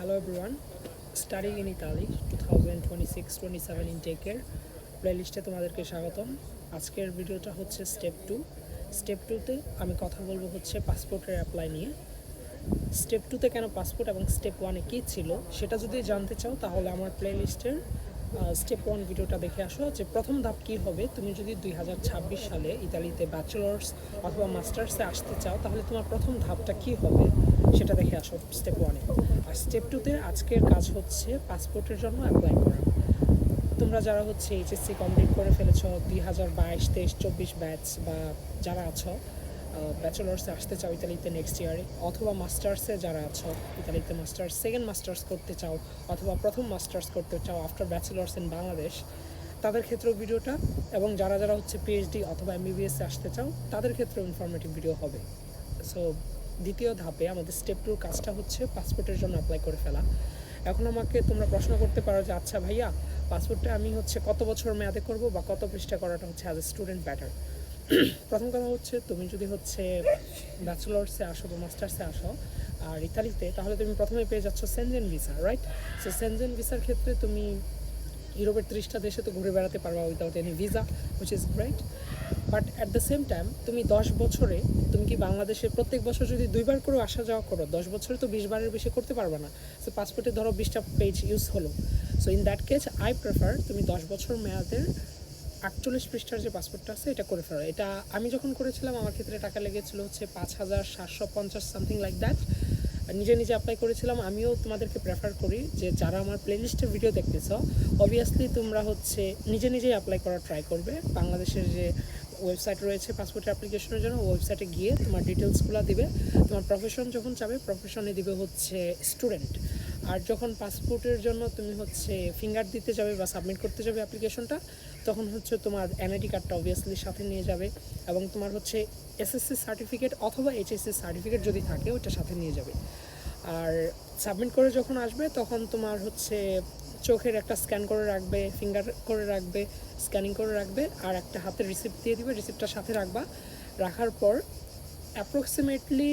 Hello everyone, studying in Italy 2026-27 ইনটেকের প্লেলিস্টে তোমাদেরকে স্বাগতম। আজকের ভিডিওটা হচ্ছে স্টেপ টু স্টেপ টুতে আমি কথা বলব হচ্ছে পাসপোর্টের অ্যাপ্লাই নিয়ে। স্টেপ টুতে কেন পাসপোর্ট এবং স্টেপ ওয়ানে কী ছিল সেটা যদি জানতে চাও তাহলে আমার প্লেলিস্টের স্টেপ ওয়ান ভিডিওটা দেখে আসো যে প্রথম ধাপ কী হবে? তুমি যদি দুই হাজার ছাব্বিশ সালে ইতালিতে ব্যাচেলার্স অথবা মাস্টার্সে আসতে চাও, তাহলে তোমার প্রথম ধাপটা কী হবে? সেটা দেখে আসো স্টেপ ওয়ানে আর স্টেপ টুতে আজকের কাজ হচ্ছে পাসপোর্টের জন্য অ্যাপ্লাই করা। তোমরা যারা হচ্ছে এইচএসসি কমপ্লিট করে ফেলেছ, দুই হাজার বাইশ, তেইশ, চব্বিশ ব্যাচ বা যারা আছো ব্যাচেলার্সে আসতে চাও ইতালিতে নেক্সট ইয়ারে অথবা মাস্টার্সে যারা আছো ইতালিতে মাস্টার্স সেকেন্ড মাস্টার্স করতে চাও অথবা প্রথম মাস্টার্স করতে চাও আফটার ব্যাচেলার্স ইন বাংলাদেশ তাদের ক্ষেত্রেও ভিডিওটা এবং যারা যারা হচ্ছে পিএইচডি অথবা এমবিবিএসে আসতে চাও, তাদের ক্ষেত্রেও ইনফরমেটিভ ভিডিও হবে। সো দ্বিতীয় ধাপে আমাদের স্টেপ টুর কাজটা হচ্ছে পাসপোর্টের জন্য অ্যাপ্লাই করে ফেলা। এখন আমাকে তোমরা প্রশ্ন করতে পারো যে আচ্ছা ভাইয়া পাসপোর্টটা আমি হচ্ছে কত বছর মেয়াদে করব বা কত পৃষ্ঠা করাটা হচ্ছে অ্যাজ এ স্টুডেন্ট ব্যাটার প্রথম কথা হচ্ছে তুমি যদি হচ্ছে ব্যাচেলার্সে আসো বা মাস্টার্সে আসো, আর ইতালিতে, তাহলে তুমি প্রথমে পেয়ে যাচ্ছ Schengen visa right so Schengen ভিসার ক্ষেত্রে তুমি ইউরোপের ত্রিশটা দেশে তো ঘুরে বেড়াতে পারবা without any visa which is great but at the same time তুমি দশ বছরে, তুমি কি বাংলাদেশে প্রত্যেক বছর যদি দুইবার করে আসা যাওয়া করো, দশ বছরে তো বিশ বারের বেশি করতে পারবে না। সো পাসপোর্টে ধরো বিশটা পেজ ইউজ হলো। So in that case I prefer তুমি দশ বছর মেয়াদের আটচল্লিশ পৃষ্ঠার যে পাসপোর্টটা আছে, এটা করে ফেলো। এটা আমি যখন করেছিলাম, আমার ক্ষেত্রে টাকা লেগেছিল হচ্ছে পাঁচ হাজার সাতশো পঞ্চাশ সামথিং লাইক দ্যাট নিজে নিজে অ্যাপ্লাই করেছিলাম। আমিও তোমাদেরকে প্রেফার করি যে যারা আমার প্লেলিস্টে ভিডিও দেখতেছ অবভিয়াসলি তোমরা হচ্ছে নিজে নিজেই অ্যাপ্লাই করার ট্রাই করবে। বাংলাদেশের যে ওয়েবসাইট রয়েছে পাসপোর্ট অ্যাপ্লিকেশনের জন্য ওয়েবসাইটে গিয়ে তোমার ডিটেলসগুলো দিবে। তোমার প্রফেশন যখন চাবে প্রফেশনে দিবে হচ্ছে স্টুডেন্ট আর যখন পাসপোর্টের জন্য তুমি হচ্ছে ফিঙ্গার দিতে যাবে বা সাবমিট করতে যাবে অ্যাপ্লিকেশনটা তখন হচ্ছে তোমার এনআইডি কার্ডটা অবভিয়াসলি সাথে নিয়ে যাবে এবং তোমার হচ্ছে এসএসসি সার্টিফিকেট অথবা এইচএসসি সার্টিফিকেট যদি থাকে ওটা সাথে নিয়ে যাবে। আর সাবমিট করে যখন আসবে, তখন তোমার হচ্ছে চোখের একটা স্ক্যান করে রাখবে ফিঙ্গার করে রাখবে স্ক্যানিং করে রাখবে আর একটা হাতে রিসিপ্ট দিয়ে দিবে রিসিপ্টটা সাথে রাখবা। রাখার পর অ্যাপ্রক্সিমেটলি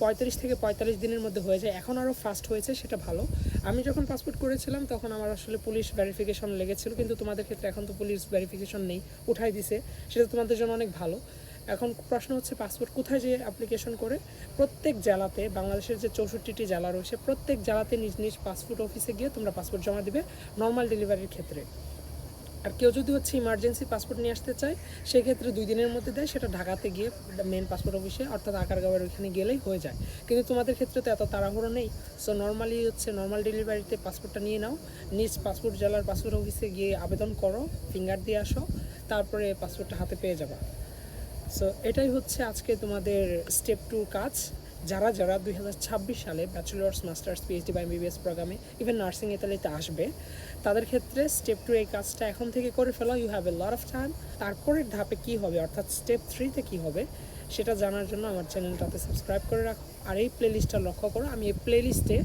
পঁয়তাল্লিশ থেকে পঁয়তাল্লিশ দিনের মধ্যে হয়ে যায়। এখন আরও ফাস্ট হয়েছে, সেটা ভালো। আমি যখন পাসপোর্ট করেছিলাম, তখন আমার আসলে পুলিশ ভেরিফিকেশন লেগেছিল, কিন্তু তোমাদের ক্ষেত্রে এখন তো পুলিশ ভেরিফিকেশন নেই, উঠাই দিছে। সেটা তোমাদের জন্য অনেক ভালো। এখন প্রশ্ন হচ্ছে পাসপোর্ট কোথায় যেয়ে অ্যাপ্লিকেশন করে? প্রত্যেক জেলাতে, বাংলাদেশের যে চৌষট্টিটি জেলা রয়েছে, প্রত্যেক জেলাতে নিজ নিজ পাসপোর্ট অফিসে গিয়ে তোমরা পাসপোর্ট জমা দিবে নর্মাল ডেলিভারির ক্ষেত্রে। আর কেউ যদি হচ্ছে ইমার্জেন্সি পাসপোর্ট নিয়ে আসতে চায়, সেক্ষেত্রে দুই দিনের মধ্যে দেয়, সেটা ঢাকাতে গিয়ে মেন পাসপোর্ট অফিসে অর্থাৎ আকারগাঁওয়ের ওইখানে গেলেই হয়ে যায়। কিন্তু তোমাদের ক্ষেত্রে তো এত তাড়াহুড়ো নেই। সো নর্মালি হচ্ছে নর্মাল ডেলিভারিতে পাসপোর্টটা নিয়ে নাও, নিজ পাসপোর্ট জেলার পাসপোর্ট অফিসে গিয়ে আবেদন করো ফিঙ্গার দিয়ে আসো, তারপরে পাসপোর্টটা হাতে পেয়ে যাবা। সো এটাই হচ্ছে আজকে তোমাদের স্টেপ টু কাজ। যারা যারা দুই হাজার ছাব্বিশ সালে ব্যাচেলার্স মাস্টার্স পিএইচডি বা এমবিবিএস প্রোগ্রামে ইভেন নার্সিং ইতালিতে আসবে, তাদের ক্ষেত্রে স্টেপ টু এই কাজটা এখন থেকে করে ফেলো। You have a lot of time তারপরের ধাপে কি হবে? অর্থাৎ স্টেপ থ্রিতে কি হবে? সেটা জানার জন্য আমার চ্যানেলটাতে সাবস্ক্রাইব করে রাখো। আর এই প্লেলিস্টটা লক্ষ্য করো, আমি এই প্লেলিস্টে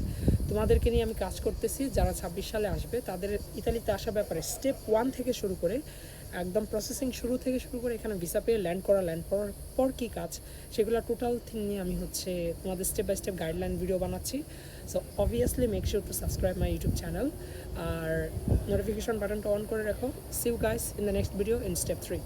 তোমাদেরকে নিয়ে আমি কাজ করতেছি, যারা ছাব্বিশ সালে আসবে, তাদের ইতালিতে আসা ব্যাপারে স্টেপ ওয়ান থেকে শুরু করে, একদম প্রসেসিং শুরু থেকে শুরু করে এখানে ভিসা পেয়ে ল্যান্ড করা ল্যান্ড করার পর কী কাজ, সেগুলো টোটাল থিং নিয়ে আমি হচ্ছে তোমাদের step by step guideline video বানাচ্ছি। So obviously make sure to subscribe my YouTube channel R notification বাটনটা অন করে রাখো। See you guys in the next video in step three